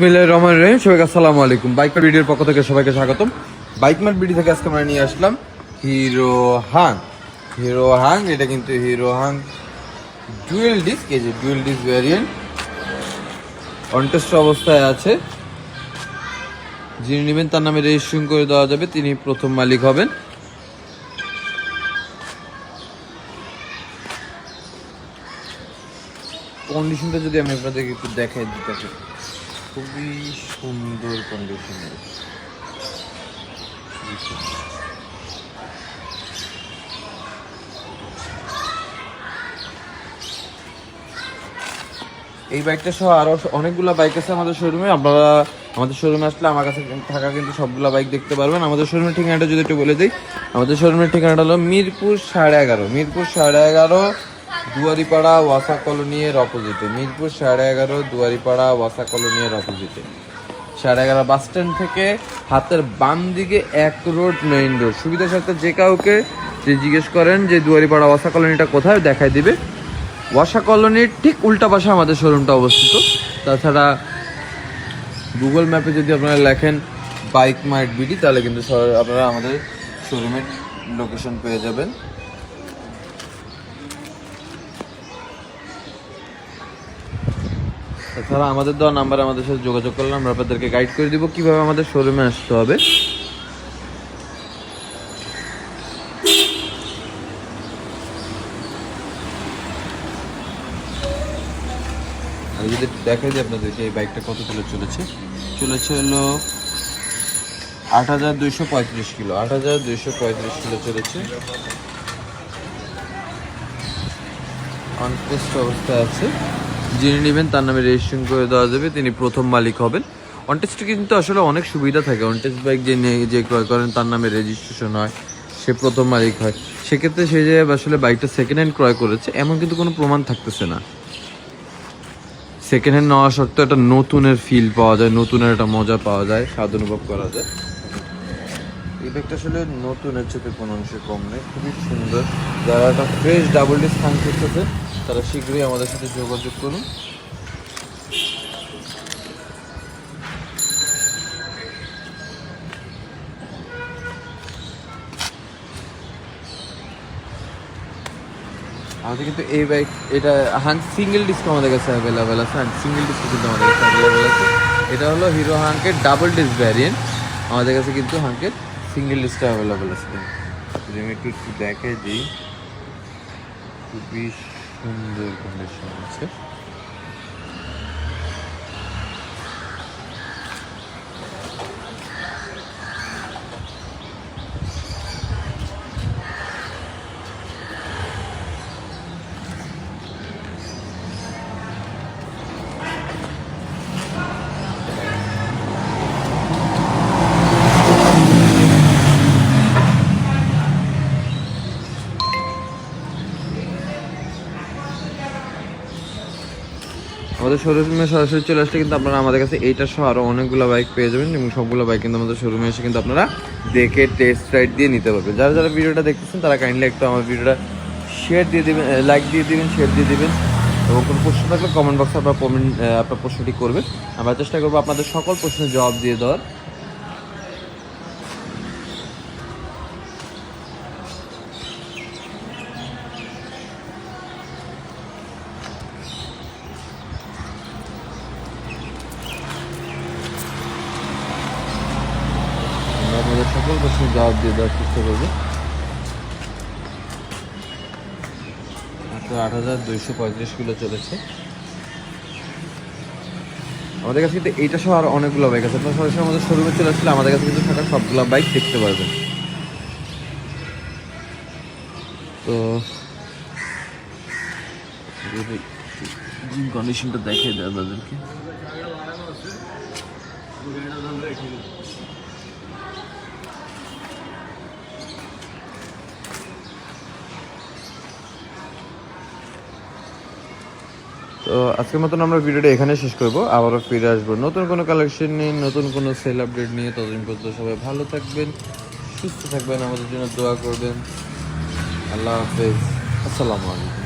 বিসমিল্লাহ রহমান রহিম। সবাইকে আসসালামু আলাইকুম। বাইক মার্ট ভিডিওর পক্ষ থেকে সবাইকে স্বাগতম। বাইক মার্ট ভিডিও থেকে আজকে আমরা নিয়ে আসলাম হিরো হাং হিরো হাং এটা কিন্তু হিরো হাং ডুয়েল ডিস্ক, এই যে ডুয়েল ডিস্ক ভ্যারিয়েন্ট। অনটেস্ট অবস্থায় আছে। যিনি নেবেন তার নামে রেজিস্ট্রেশন করে দেওয়া যাবে। তিনি প্রথম মালিক হবেন। কন্ডিশনটা যদি আমি আপনাদেরকে একটু দেখাই দিতে খুবই সুন্দর কন্ডিশনের এই বাইকটা সহ আরও অনেকগুলো বাইক আছে আমাদের শোরুমে আপনারা আমাদের শোরুমে আসলে আমার কাছে থাকা কিন্তু সবগুলো বাইক দেখতে পারবেন। আমাদের শোরুমের ঠিকানাটা যদি একটু বলে দিই, আমাদের শোরুমের ঠিকানাটা হলো মিরপুর সাড়ে এগারো। মিরপুর সাড়ে এগারো দুয়ারিপাড়া ওয়াসা কলোনি এর অপোজিটে। মিরপুর সাড়ে এগারো, দুয়ারিপাড়া ওয়াসা কলোনি এর অপোজিটে। সাড়ে এগারো বাস স্ট্যান্ড থেকে হাতের বাম দিকে এক রোড, মেইন রোড। সুবিধার সাথে যে কাউকে যে জিজ্ঞেস করেন যে দুয়ারিপাড়া ওয়াসা কলোনিটা কোথায়, দেখায় দিবে। ওয়াসা কলোনির ঠিক উল্টা পাশে আমাদের শোরুমটা অবস্থিত। তাছাড়া গুগল ম্যাপে যদি আপনারা লেখেন বাইক মার্ট বিডি, তাহলে কিন্তু আপনারা আমাদের শোরুমের লোকেশন পেয়ে যাবেন। তাছাড়া আমাদের দেওয়া নাম্বার আমাদের সাথে যোগাযোগ করলে আমরা আপনাদেরকে গাইড করে দিব কীভাবে আমাদের শোরুমে আসতে হবে। আমি যদি দেখাই দিই আপনাদেরকে এই বাইকটা কত কিলো চলেছে? চলেছে হলো আট হাজার দুইশো পঁয়ত্রিশ কিলো। আট হাজার দুইশো পঁয়ত্রিশ কিলো চলেছে। অনটেস্ট অবস্থায় আছে। যিনি নেবেন, তার নামে রেজিস্ট্রেশন করে দেওয়া যাবে, তিনি প্রথম মালিক হবেন। অনটেস্টে কিন্তু আসলে অনেক সুবিধা থাকে। অনটেস্ট বাইক যে যে ক্রয় করেন, তার নামে রেজিস্ট্রেশন হয়, সে প্রথম মালিক হয়। সেক্ষেত্রে সে যে আসলে বাইকটা সেকেন্ড হ্যান্ড ক্রয় করেছে, এমন কিন্তু কোনো প্রমাণ থাকতেছে না। সেকেন্ড হ্যান্ড নেওয়া সত্ত্বেও একটা নতুনের ফিল পাওয়া যায়, নতুনের একটা মজা পাওয়া যায়, স্বাদ অনুভব করা যায়। এই ব্যাগটা আসলে নতুনের চোখে কোনো অংশে কম নেই খুবই সুন্দর। যারা একটা ফ্রেশ ডাবল ডিস খান করতেছে তারা শীঘ্রই আমাদের সাথে যোগাযোগ করুন। আমাদের কিন্তু এই বাইক এটা হান সিঙ্গেল ডিস্ক আমাদের কাছে অ্যাভেলেবেল আছে। হান সিঙ্গেল ডিস্ক কিন্তু আমাদের কাছে অ্যাভেলেবেল আছে। এটা হলো হিরো হাঙ্কের ডাবল ডিস্ক ভ্যারিয়েন্ট আমাদের কাছে কিন্তু হাঙ্কের সিঙ্গেল ডিস্কটা অ্যাভেলেবেল আছে। যদি আমি একটু দেখে দিই সুন্দর কন্ডিশন আছে আমাদের শোরুমে সরাসরি চলে আসলে কিন্তু আপনারা আমাদের কাছে এইটা সহ আরও অনেকগুলো বাইক পেয়ে যাবেন এবং সবগুলো বাইক কিন্তু আমাদের শোরুমে এসে কিন্তু আপনারা দেখে টেস্ট রাইড দিয়ে নিতে পারবেন। যারা যারা ভিডিওটা দেখতেছেন, তারা কাইন্ডলি একটু আমার ভিডিওটা শেয়ার দিয়ে দেবেন লাইক দিয়ে দেবেন শেয়ার দিয়ে দেবেন এবং কোনো প্রশ্ন থাকলে কমেন্ট বক্সে আপনার কমেন্ট আপনার প্রশ্নটি করবেন। আমরা চেষ্টা করব আপনাদের সকল প্রশ্নের জবাব দিয়ে দেওয়ার আমরা প্রশ্নের জবাব দিয়ে দেওয়ার চেষ্টা করব মাত্র আট হাজার দুইশো পঁয়ত্রিশ কিলো চলেছে আমাদের কাছে কিন্তু এইটা সহ আর অনেকগুলো বাইক আছে। আপনার সরাসরি আমাদের শোরুমে চলে আসলে আমাদের কাছে কিন্তু থাকা সবগুলো বাইক দেখতে পারবেন। তো কন্ডিশনটা দেখিয়ে দেয় আপনাদেরকে। তো আজকের মতন আমরা ভিডিওটা এখানে শেষ করব। আবারও ফিরে আসব নতুন কোনো কালেকশন নিয়ে, নতুন কোনো সেল আপডেট নিয়ে। ততদিন পর্যন্ত সবাই ভালো থাকবেন, সুস্থ থাকবেন। আমাদের জন্য দোয়া করবেন। আল্লাহ হাফেজ। আসসালামু আলাইকুম।